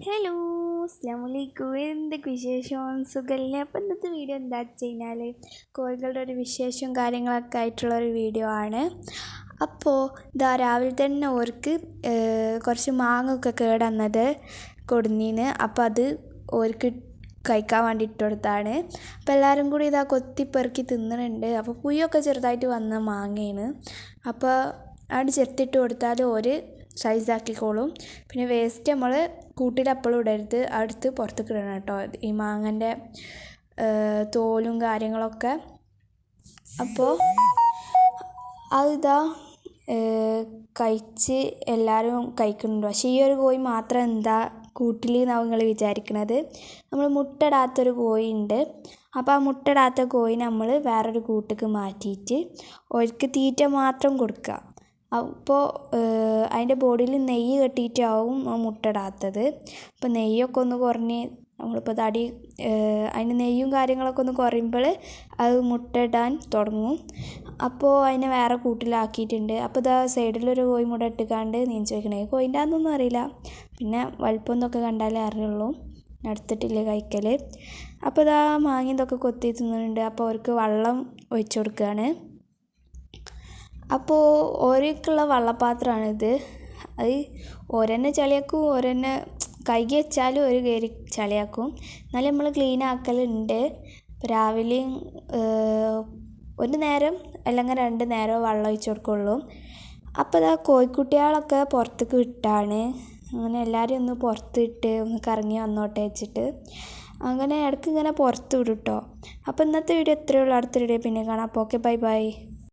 Hello അസ്ലാമലൈക്കും എന്തൊക്കെ വിശേഷം? സുഖമല്ലേ അപ്പോൾ ഇന്നത്തെ വീഡിയോ എന്താ വെച്ച് കഴിഞ്ഞാൽ കോഴികളുടെ ഒരു വിശേഷവും കാര്യങ്ങളൊക്കെ ആയിട്ടുള്ള ഒരു വീഡിയോ ആണ്. അപ്പോൾ ഇതാ രാവിലെ തന്നെ ഓർക്ക് കുറച്ച് മാങ്ങൊക്കെ കേടന്നത് കൊടുന്നീന്. അപ്പോൾ അത് ഓർക്ക് കഴിക്കാൻ വേണ്ടി ഇട്ടുകൊടുത്താണ് അപ്പോൾ എല്ലാവരും കൂടി ഇതാ കൊത്തിപ്പെറുക്കി തിന്നുന്നുണ്ട് അപ്പോൾ പുയ്യൊക്കെ ചെറുതായിട്ട് വന്ന മാങ്ങയാണ് അപ്പോൾ അവിടെ ചെറുത്തിട്ട് കൊടുത്താൽ ഒരു സൈസാക്കിക്കോളും പിന്നെ വേസ്റ്റ് നമ്മൾ കൂട്ടിൽ അപ്പോഴും ഇടരുത്. അടുത്ത് പുറത്തേക്ക് ഇടണം കേട്ടോ. ഈ മാങ്ങന്റെ തോലും കാര്യങ്ങളൊക്കെ. അപ്പോൾ അതിതാ കഴിച്ച് എല്ലാവരും കഴിക്കുന്നുണ്ട്. പക്ഷേ ഈ ഒരു കോഴി മാത്രം എന്താ കൂട്ടിൽ എന്നാവും നിങ്ങൾ വിചാരിക്കുന്നത് നമ്മൾ മുട്ടടാത്തൊരു കോഴി ഉണ്ട്. അപ്പോൾ ആ മുട്ടടാത്ത കോഴി നമ്മൾ വേറൊരു കൂട്ടിക്ക് മാറ്റിയിട്ട് ഒരിക്കൽ തീറ്റ മാത്രം കൊടുക്കുക. അപ്പോൾ അതിന്റെ ബോഡിയിൽ നെയ്യ് കെട്ടിയിട്ടാവും മുട്ടടാത്തത് അപ്പോൾ നെയ്യൊക്കെ ഒന്ന് കുറഞ്ഞ് നമ്മളിപ്പോൾ തടി അതിന് നെയ്യും കാര്യങ്ങളൊക്കെ ഒന്ന് കുറയുമ്പോൾ അത് മുട്ടടാൻ തുടങ്ങും. അപ്പോൾ അതിനെ വേറെ കൂട്ടിലാക്കിയിട്ടുണ്ട്. അപ്പോൾ ഇതാ സൈഡിലൊരു കോഴി മുട ഇട്ടുകാണ്ട് നീഞ്ചു വയ്ക്കണേ കോയിന്റാന്നൊന്നും അറിയില്ല. പിന്നെ വലിപ്പമൊന്നൊക്കെ കണ്ടാലേ അറിയുള്ളൂ. എടുത്തിട്ടില്ല കഴിക്കൽ അപ്പോൾ ഇതാ മാങ്ങ ഇതൊക്കെ കൊത്തി തിന്നുന്നുണ്ട്. അപ്പോൾ അവർക്ക് വെള്ളം ഒഴിച്ചു കൊടുക്കുകയാണ്. അപ്പോൾ ഓരോക്കുള്ള വള്ളപ്പാത്രമാണിത് അത് ഒരെന്നെ ചളിയാക്കും ഒരെന്നെ കഴുകി വെച്ചാലും ഒരു കയറി ചളിയാക്കും. എന്നാലും നമ്മൾ ക്ലീൻ ആക്കലുണ്ട്. രാവിലെയും ഒരു നേരം അല്ലെങ്കിൽ രണ്ട് നേരം വെള്ളം ഒഴിച്ചു കൊടുക്കുള്ളൂ. അപ്പോൾ ഇതാ കോഴിക്കുട്ടികളൊക്കെ പുറത്തേക്ക് വിട്ടാണ്. അങ്ങനെ എല്ലാവരും ഒന്ന് പുറത്തിട്ട് ഒന്ന് കറങ്ങി വന്നോട്ടെ വെച്ചിട്ട്. അങ്ങനെ ഇടയ്ക്ക് ഇങ്ങനെ പുറത്ത് വിടും കേട്ടോ അപ്പോൾ ഇന്നത്തെ വീഡിയോ ഇത്രയേ ഉള്ളൂ. അടുത്ത വീഡിയോ പിന്നെ കാണാം. അപ്പോൾ ഓക്കെ ബൈ ബൈ.